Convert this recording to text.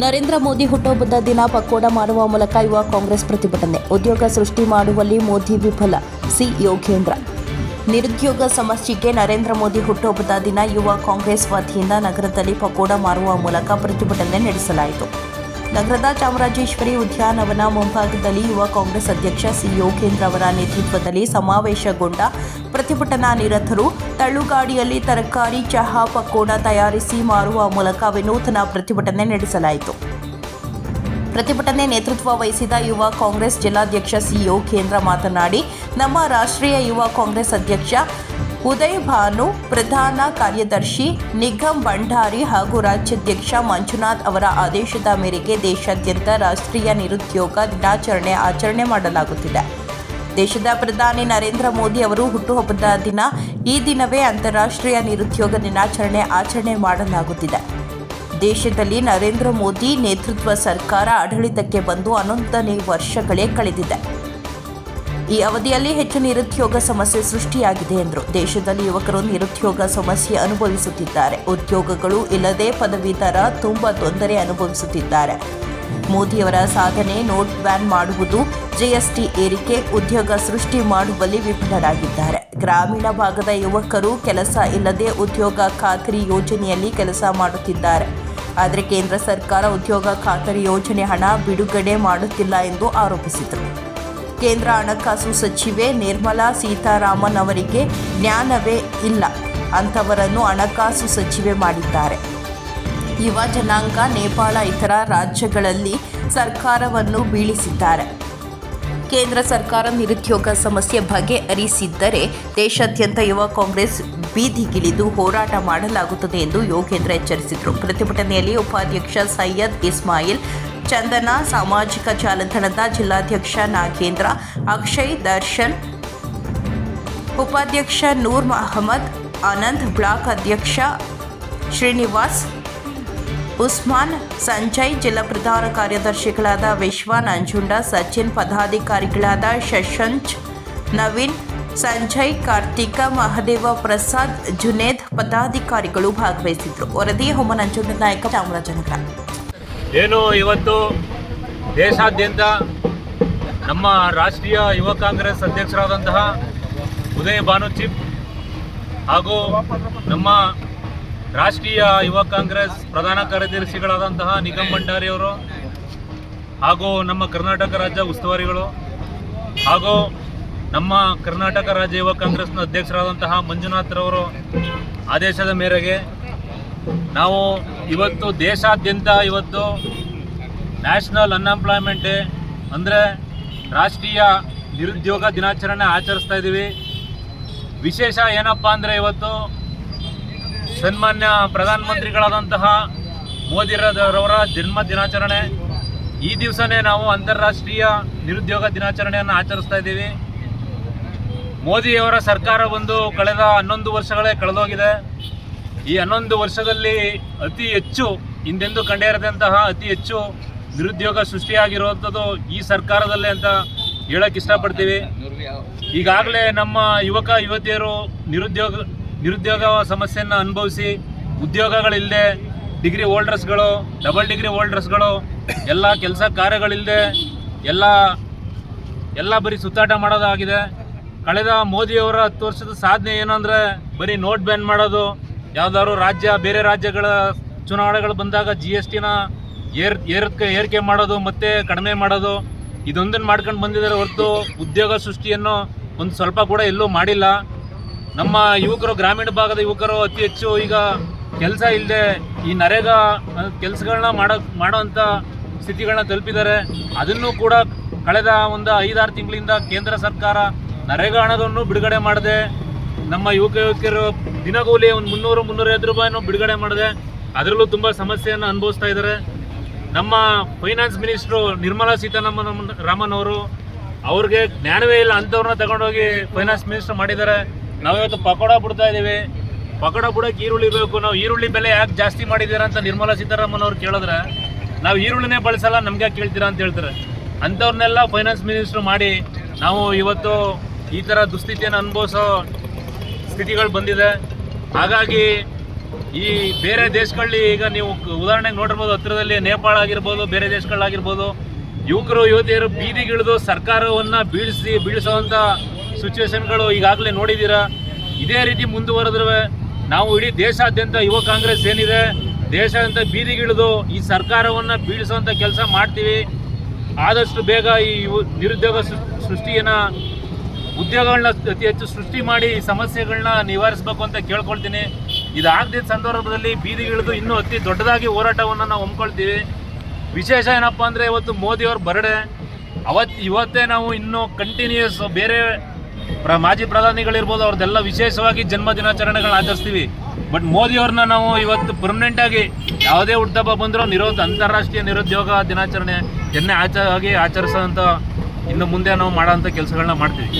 ನರೇಂದ್ರ ಮೋದಿ ಹುಟ್ಟುಹಬ್ಬದ ದಿನ ಪಕೋಡ ಮಾಡುವ ಮೂಲಕ ಯುವ ಕಾಂಗ್ರೆಸ್ ಪ್ರತಿಭಟನೆ. ಉದ್ಯೋಗ ಸೃಷ್ಟಿ ಮಾಡುವಲ್ಲಿ ಮೋದಿ ವಿಫಲ ಸಿ ಯೋಗೇಂದ್ರ ನಿರುದ್ಯೋಗ ಸಮಸ್ಯೆಗೆ ನರೇಂದ್ರ ಮೋದಿ ಹುಟ್ಟುಹಬ್ಬದ ದಿನ ಯುವ ಕಾಂಗ್ರೆಸ್ ವತಿಯಿಂದ ನಗರದಲ್ಲಿ ಪಕೋಡ ಮಾರುವ ಮೂಲಕ ಪ್ರತಿಭಟನೆ ನಡೆಸಲಾಯಿತು. ನಗರದ ಚಾಮರಾಜೇಶ್ವರಿ ಉದ್ಯಾನವನ ಮುಂಭಾಗದಲ್ಲಿ ಯುವ ಕಾಂಗ್ರೆಸ್ ಅಧ್ಯಕ್ಷ ಸಿ ಯೋಗೇಂದ್ರ ಅವರ ನೇತೃತ್ವದಲ್ಲಿ ಸಮಾವೇಶಗೊಂಡ ಪ್ರತಿಭಟನಾ ನಿರತರು ತಳ್ಳುಗಾಡಿಯಲ್ಲಿ ತರಕಾರಿ, ಚಹಾ, ಪಕೋಡ ತಯಾರಿಸಿ ಮಾರುವ ಮೂಲಕ ವಿನೂತನ ಪ್ರತಿಭಟನೆ ನಡೆಸಲಾಯಿತು. ಪ್ರತಿಭಟನೆ ನೇತೃತ್ವ ವಹಿಸಿದ ಯುವ ಕಾಂಗ್ರೆಸ್ ಜಿಲ್ಲಾಧ್ಯಕ್ಷ ಸಿ ಯೋಗೇಂದ್ರ ಮಾತನಾಡಿ, ನಮ್ಮ ರಾಷ್ಟ್ರೀಯ ಯುವ ಕಾಂಗ್ರೆಸ್ ಅಧ್ಯಕ್ಷ ಉದಯ್ ಭಾನು, ಪ್ರಧಾನ ಕಾರ್ಯದರ್ಶಿ ನಿಗಮ್ ಭಂಡಾರಿ ಹಾಗೂ ರಾಜ್ಯಾಧ್ಯಕ್ಷ ಮಂಜುನಾಥ್ ಅವರ ಆದೇಶದ ಮೇರೆಗೆ ದೇಶಾದ್ಯಂತ ರಾಷ್ಟ್ರೀಯ ನಿರುದ್ಯೋಗ ದಿನಾಚರಣೆ ಆಚರಣೆ ಮಾಡಲಾಗುತ್ತಿದೆ. ದೇಶದ ಪ್ರಧಾನಿ ನರೇಂದ್ರ ಮೋದಿ ಅವರು ಹುಟ್ಟುಹಬ್ಬದ ದಿನ ಈ ದಿನವೇ ಅಂತಾರಾಷ್ಟ್ರೀಯ ನಿರುದ್ಯೋಗ ದಿನಾಚರಣೆ ಆಚರಣೆ ಮಾಡಲಾಗುತ್ತಿದೆ. ದೇಶದಲ್ಲಿ ನರೇಂದ್ರ ಮೋದಿ ನೇತೃತ್ವ ಸರ್ಕಾರ ಆಡಳಿತಕ್ಕೆ ಬಂದು ಹನ್ನೊಂದನೇ ವರ್ಷಗಳೇ ಕಳೆದಿದೆ. ಈ ಅವಧಿಯಲ್ಲಿ ಹೆಚ್ಚು ನಿರುದ್ಯೋಗ ಸಮಸ್ಯೆ ಸೃಷ್ಟಿಯಾಗಿದೆ ಎಂದರು. ದೇಶದಲ್ಲಿ ಯುವಕರು ನಿರುದ್ಯೋಗ ಸಮಸ್ಯೆ ಅನುಭವಿಸುತ್ತಿದ್ದಾರೆ. ಉದ್ಯೋಗಗಳು ಇಲ್ಲದೆ ಪದವೀಧರ ತುಂಬ ತೊಂದರೆ ಅನುಭವಿಸುತ್ತಿದ್ದಾರೆ. ಮೋದಿಯವರ ಸಾಧನೆ ನೋಟ್ ಬ್ಯಾನ್ ಮಾಡುವುದು ಜಿಎಸ್ಟಿ ಏರಿಕೆ, ಉದ್ಯೋಗ ಸೃಷ್ಟಿ ಮಾಡುವಲ್ಲಿ ವಿಫಲರಾಗಿದ್ದಾರೆ. ಗ್ರಾಮೀಣ ಭಾಗದ ಯುವಕರು ಕೆಲಸ ಇಲ್ಲದೆ ಉದ್ಯೋಗ ಖಾತರಿ ಯೋಜನೆಯಲ್ಲಿ ಕೆಲಸ ಮಾಡುತ್ತಿದ್ದಾರೆ. ಆದರೆ ಕೇಂದ್ರ ಸರ್ಕಾರ ಉದ್ಯೋಗ ಖಾತರಿ ಯೋಜನೆ ಹಣ ಬಿಡುಗಡೆ ಮಾಡುತ್ತಿಲ್ಲ ಎಂದು ಆರೋಪಿಸಿದರು. ಕೇಂದ್ರ ಹಣಕಾಸು ಸಚಿವೆ ನಿರ್ಮಲಾ ಸೀತಾರಾಮನ್ ಅವರಿಗೆ ಜ್ಞಾನವೇ ಇಲ್ಲ ಅಂಥವರನ್ನು ಹಣಕಾಸು ಸಚಿವೆ ಮಾಡಿದ್ದಾರೆ. ಯುವ ಜನಾಂಗ, ನೇಪಾಳ, ಇತರ ರಾಜ್ಯಗಳಲ್ಲಿ ಸರ್ಕಾರವನ್ನು ಬೀಳಿಸಿದ್ದಾರೆ. ಕೇಂದ್ರ ಸರ್ಕಾರ ನಿರುದ್ಯೋಗ ಸಮಸ್ಯೆ ಬಗೆಹರಿಸಿದ್ದರೆ ದೇಶಾದ್ಯಂತ ಯುವ ಕಾಂಗ್ರೆಸ್ ಬೀದಿಗಿಳಿದು ಹೋರಾಟ ಮಾಡಲಾಗುತ್ತದೆ ಎಂದು ಯೋಗೇಂದ್ರ ಎಚ್ಚರಿಸಿದರು. ಪ್ರತಿಭಟನೆಯಲ್ಲಿ ಉಪಾಧ್ಯಕ್ಷ ಸೈಯದ್ ಇಸ್ಮಾಯಿಲ್, ಚಂದನ, ಸಾಮಾಜಿಕ ಜಾಲತಾಣದ ಜಿಲ್ಲಾಧ್ಯಕ್ಷ ನಾಗೇಂದ್ರ, ಅಕ್ಷಯ್ ದರ್ಶನ್, ಉಪಾಧ್ಯಕ್ಷ ನೂರ್ ಮಹಮ್ಮದ್, ಆನಂದ್ ಬ್ಲಾಕ್ ಅಧ್ಯಕ್ಷ ಶ್ರೀನಿವಾಸ್ ಉಸ್ಮಾನ್ ಸಂಜಯ್ ಜಿಲ್ಲಾ ಪ್ರಧಾನ ಕಾರ್ಯದರ್ಶಿಗಳಾದ ವಿಶ್ವ ನಂಜುಂಡ ಸಚಿನ್ ಪದಾಧಿಕಾರಿಗಳಾದ ಶಶಂಚ್ ನವೀನ್, ಸಂಜಯ್, ಕಾರ್ತಿಕ, ಮಹದೇವ ಪ್ರಸಾದ್, ಜುನೇದ್ ಪದಾಧಿಕಾರಿಗಳು ಭಾಗವಹಿಸಿದ್ರು ವರದಿ ಹೋಮ ನಂಜುಂಡ ನಾಯಕ, ಚಾಮರಾಜನಗರ. ಏನು ಇವತ್ತು ದೇಶಾದ್ಯಂತ ನಮ್ಮ ರಾಷ್ಟ್ರೀಯ ಯುವ ಕಾಂಗ್ರೆಸ್ ಅಧ್ಯಕ್ಷರಾದಂತಹ ಉದಯ ಭಾನುಚಿಪ್ ಹಾಗೂ ನಮ್ಮ ರಾಷ್ಟ್ರೀಯ ಯುವ ಕಾಂಗ್ರೆಸ್ ಪ್ರಧಾನ ಕಾರ್ಯದರ್ಶಿಗಳಾದಂತಹ ನಿಗಮ್ ಭಂಡಾರಿ ಅವರು ಹಾಗೂ ನಮ್ಮ ಕರ್ನಾಟಕ ರಾಜ್ಯ ಉಸ್ತುವಾರಿಗಳು ಹಾಗೂ ನಮ್ಮ ಕರ್ನಾಟಕ ರಾಜ್ಯ ಯುವ ಕಾಂಗ್ರೆಸ್ನ ಅಧ್ಯಕ್ಷರಾದಂತಹ ಮಂಜುನಾಥ್ರವರು ಆದೇಶದ ಮೇರೆಗೆ ನಾವು ಇವತ್ತು ದೇಶಾದ್ಯಂತ ಇವತ್ತು ನ್ಯಾಷನಲ್ ಅನ್ಎಂಪ್ಲಾಯ್ಮೆಂಟ್ ಡೇ ಅಂದರೆ ರಾಷ್ಟ್ರೀಯ ನಿರುದ್ಯೋಗ ದಿನಾಚರಣೆ ಆಚರಿಸ್ತಾ ಇದ್ದೀವಿ. ವಿಶೇಷ ಏನಪ್ಪ ಅಂದರೆ ಇವತ್ತು ಸನ್ಮಾನ್ಯ ಪ್ರಧಾನಮಂತ್ರಿಗಳಾದಂತಹ ಮೋದಿರವರ ಜನ್ಮ ದಿನಾಚರಣೆ. ಈ ದಿವಸನೇ ನಾವು ಅಂತಾರಾಷ್ಟ್ರೀಯ ನಿರುದ್ಯೋಗ ದಿನಾಚರಣೆಯನ್ನು ಆಚರಿಸ್ತಾ ಇದ್ದೀವಿ. ಮೋದಿಯವರ ಸರ್ಕಾರ ಬಂದು ಕಳೆದ ಹನ್ನೊಂದು ವರ್ಷಗಳೇ ಕಳೆದೋಗಿದೆ. ಈ ಹನ್ನೊಂದು ವರ್ಷದಲ್ಲಿ ಅತಿ ಹೆಚ್ಚು ಹಿಂದೆಂದೂ ಕಂಡೇರದಂತಹ ಅತಿ ಹೆಚ್ಚು ನಿರುದ್ಯೋಗ ಸೃಷ್ಟಿಯಾಗಿರುವಂಥದ್ದು ಈ ಸರ್ಕಾರದಲ್ಲೇ ಅಂತ ಹೇಳಕ್ಕೆ ಇಷ್ಟಪಡ್ತೀವಿ. ಈಗಾಗಲೇ ನಮ್ಮ ಯುವಕ, ಯುವತಿಯರು ನಿರುದ್ಯೋಗ ನಿರುದ್ಯೋಗ ಸಮಸ್ಯೆಯನ್ನು ಅನುಭವಿಸಿ ಉದ್ಯೋಗಗಳಿಲ್ಲದೆ ಡಿಗ್ರಿ ಹೋಲ್ಡರ್ಸ್ಗಳು, ಡಬಲ್ ಡಿಗ್ರಿ ಹೋಲ್ಡರ್ಸ್ಗಳು, ಎಲ್ಲ ಕೆಲಸ ಕಾರ್ಯಗಳಿಲ್ಲದೆ ಎಲ್ಲ ಎಲ್ಲ ಬರೀ ಸುತ್ತಾಟ ಮಾಡೋದಾಗಿದೆ. ಕಳೆದ ಮೋದಿಯವರ ಹತ್ತು ವರ್ಷದ ಸಾಧನೆ ಏನು ಅಂದರೆ ಬರೀ ನೋಟ್ ಬ್ಯಾನ್ ಮಾಡೋದು, ಯಾವುದಾದ್ರು ರಾಜ್ಯ, ಬೇರೆ ರಾಜ್ಯಗಳ ಚುನಾವಣೆಗಳು ಬಂದಾಗ ಜಿ ಎಸ್ ಟಿನ ಏರ್ ಏರ್ಕೆ ಏರಿಕೆ ಮಾಡೋದು ಮತ್ತೆ ಕಡಿಮೆ ಮಾಡೋದು, ಇದೊಂದನ್ನು ಮಾಡ್ಕೊಂಡು ಬಂದಿದ್ದಾರೆ ಹೊರತು ಉದ್ಯೋಗ ಸೃಷ್ಟಿಯನ್ನು ಒಂದು ಸ್ವಲ್ಪ ಕೂಡ ಎಲ್ಲೂ ಮಾಡಿಲ್ಲ. ನಮ್ಮ ಯುವಕರು, ಗ್ರಾಮೀಣ ಭಾಗದ ಯುವಕರು ಅತಿ ಹೆಚ್ಚು ಈಗ ಕೆಲಸ ಇಲ್ಲದೆ ಈ ನರೇಗಾ ಕೆಲಸಗಳನ್ನ ಮಾಡೋ ಮಾಡೋವಂಥ ಸ್ಥಿತಿಗಳನ್ನ ತಲುಪಿದ್ದಾರೆ. ಅದನ್ನು ಕೂಡ ಕಳೆದ ಒಂದು ಐದಾರು ತಿಂಗಳಿಂದ ಕೇಂದ್ರ ಸರ್ಕಾರ ನರೇಗಾ ಹಣವನ್ನು ಬಿಡುಗಡೆ ಮಾಡಿದೆ, ನಮ್ಮ ಯುವಕ ಯುವಕಿಯರು ದಿನಗೂಲಿ ಒಂದು ಮುನ್ನೂರು, ಮುನ್ನೂರೈವತ್ತು ರೂಪಾಯಿನೂ ಬಿಡುಗಡೆ ಮಾಡಿದೆ, ಅದರಲ್ಲೂ ತುಂಬ ಸಮಸ್ಯೆಯನ್ನು ಅನುಭವಿಸ್ತಾ ಇದ್ದಾರೆ. ನಮ್ಮ ಫೈನಾನ್ಸ್ ಮಿನಿಸ್ಟ್ರು ನಿರ್ಮಲಾ ಸೀತಾರಾಮನ್, ರಾಮನ್ ಅವರು ಅವ್ರಿಗೆ ಜ್ಞಾನವೇ ಇಲ್ಲ, ಅಂಥವ್ರನ್ನ ತಗೊಂಡೋಗಿ ಫೈನಾನ್ಸ್ ಮಿನಿಸ್ಟರ್ ಮಾಡಿದ್ದಾರೆ. ನಾವಿವತ್ತು ಪಕೋಡ ಬಿಡ್ತಾ ಇದ್ದೀವಿ ಪಕೋಡ ಬಿಡೋಕೆ ಈರುಳ್ಳಿ ಬೇಕು. ನಾವು ಈರುಳ್ಳಿ ಬೆಲೆ ಯಾಕೆ ಜಾಸ್ತಿ ಮಾಡಿದ್ದೀರಾ ಅಂತ ನಿರ್ಮಲಾ ಸೀತಾರಾಮನ್ ಅವ್ರು ಕೇಳಿದ್ರೆ, ನಾವು ಈರುಳ್ಳಿನೇ ಬಳಸಲ್ಲ, ನಮಗೆ ಕೇಳ್ತೀರಾ ಅಂತ ಹೇಳ್ತಾರೆ. ಅಂಥವ್ರನ್ನೆಲ್ಲ ಫೈನಾನ್ಸ್ ಮಿನಿಸ್ಟ್ರು ಮಾಡಿ, ನಾವು ಇವತ್ತು ಈ ಥರ ದುಸ್ಥಿತಿಯನ್ನು ಅನುಭವಿಸೋ ಸ್ಥಿತಿಗಳು ಬಂದಿದೆ. ಹಾಗಾಗಿ ಈ ಬೇರೆ ದೇಶಗಳಲ್ಲಿ ಈಗ ನೀವು ಉದಾಹರಣೆಗೆ ನೋಡಿರ್ಬೋದು, ಹತ್ತಿರದಲ್ಲಿ ನೇಪಾಳ ಆಗಿರ್ಬೋದು, ಬೇರೆ ದೇಶಗಳಾಗಿರ್ಬೋದು, ಯುವಕರು, ಯುವತಿಯರು ಬೀದಿಗಿಳಿದು ಸರ್ಕಾರವನ್ನು ಬೀಳಿಸಿ ಬೀಳಿಸುವಂಥ ಸಿಚುವೇಶನ್ಗಳು ಈಗಾಗಲೇ ನೋಡಿದ್ದೀರಾ? ಇದೇ ರೀತಿ ಮುಂದುವರೆದ್ರೆ ನಾವು ಇಡೀ ದೇಶಾದ್ಯಂತ ಯುವ ಕಾಂಗ್ರೆಸ್ ಏನಿದೆ? ದೇಶಾದ್ಯಂತ ಬೀದಿಗಿಳಿದು ಈ ಸರ್ಕಾರವನ್ನು ಬೀಳಿಸುವಂಥ ಕೆಲಸ ಮಾಡ್ತೀವಿ. ಆದಷ್ಟು ಬೇಗ ಈ ನಿರುದ್ಯೋಗ ಸೃಷ್ಟಿಯನ್ನು, ಉದ್ಯೋಗಗಳನ್ನ ಅತಿ ಹೆಚ್ಚು ಸೃಷ್ಟಿ ಮಾಡಿ ಈ ಸಮಸ್ಯೆಗಳನ್ನ ನಿವಾರಿಸಬೇಕು ಅಂತ ಕೇಳ್ಕೊಳ್ತೀನಿ. ಇದಾಗದಿದ್ದ ಸಂದರ್ಭದಲ್ಲಿ ಬೀದಿಗಿಳಿದು ಇನ್ನೂ ಅತಿ ದೊಡ್ಡದಾಗಿ ಹೋರಾಟವನ್ನು ನಾವು ಹಮ್ಮಿಕೊಳ್ತೀವಿ. ವಿಶೇಷ ಏನಪ್ಪ ಅಂದರೆ ಇವತ್ತು ಮೋದಿಯವ್ರ ಬರಡೆ. ಅವತ್ತು ಇವತ್ತೇ ನಾವು ಇನ್ನೂ ಕಂಟಿನ್ಯೂಸ್ ಬೇರೆ ಪ್ರ ಮಾಜಿ ಪ್ರಧಾನಿಗಳಿರ್ಬೋದು, ಅವ್ರದ್ದೆಲ್ಲ ವಿಶೇಷವಾಗಿ ಜನ್ಮ ದಿನಾಚರಣೆಗಳನ್ನ ಆಚರಿಸ್ತೀವಿ. ಬಟ್ ಮೋದಿಯವ್ರನ್ನ ನಾವು ಇವತ್ತು ಪರ್ಮನೆಂಟಾಗಿ ಯಾವುದೇ ಹುಟ್ಟುಹಬ್ಬ ಬಂದರೂ ನಿರೋಧ, ಅಂತಾರಾಷ್ಟ್ರೀಯ ನಿರುದ್ಯೋಗ ದಿನಾಚರಣೆ ಎನ್ನೇ ಆಚ ಆಗಿ ಆಚರಿಸೋಂಥ ಇನ್ನು ಮುಂದೆ ನಾವು ಮಾಡೋಂಥ ಕೆಲಸಗಳನ್ನ ಮಾಡ್ತೀವಿ.